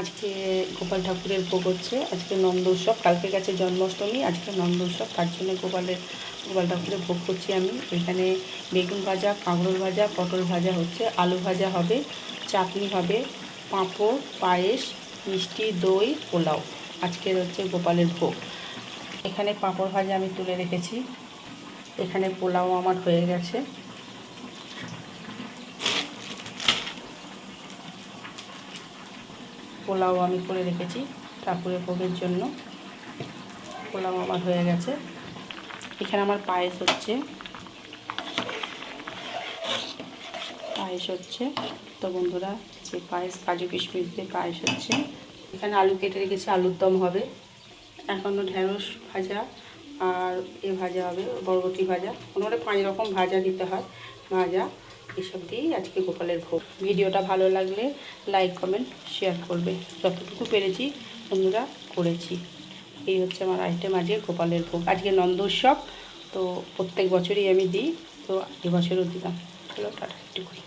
আজকে গোপাল ঠাকুরের ভোগ হচ্ছে, আজকে নন্দ উৎসব কালকে গেছে জন্মাষ্টমী, আজকে নন্দ উৎসব, তার জন্য গোপালের, গোপাল ঠাকুরের ভোগ করছি আমি। এখানে বেগুন ভাজা, কাঁকরোল ভাজা, পটল ভাজা হচ্ছে, আলু ভাজা হবে, চাটনি হবে, পাঁপড়, পায়েস, মিষ্টি, দই, পোলাও। আজকের হচ্ছে গোপালের ভোগ। এখানে পাঁপড় ভাজা আমি তুলে রেখেছি। এখানে পোলাও আমার হয়ে গেছে। পোলাও আমি করে রেখেছি ঠাকুরের ভোগের জন্য। পোলাও আমার হয়ে গেছে। এখানে আমার পায়েস হচ্ছে। পায়েস হচ্ছে। তো বন্ধুরা, যে পায়েস, কাজু কিশমিশ দিয়ে পায়েস হচ্ছে। এখানে আলু কেটে রেখেছি, আলুর দম হবে। এখনও ঢেঁড়স ভাজা আর এ ভাজা হবে, বরবটি ভাজা। মোটামুটি পাঁচ রকম ভাজা দিতে হয়, ভাজা। এসব দিয়েই আজকে গোপালের ভোগ। ভিডিওটা ভালো লাগলে লাইক কমেন্ট শেয়ার করবে। যতটুকু পেরেছি বন্ধুরা করেছি। এই হচ্ছে আমার আইটেম আজকে গোপালের ভোগ। আজকে নন্দ উৎসব তো প্রত্যেক বছরই আমি দিই, তো এবছরও দিলাম। চলো টাটা, একটু করি।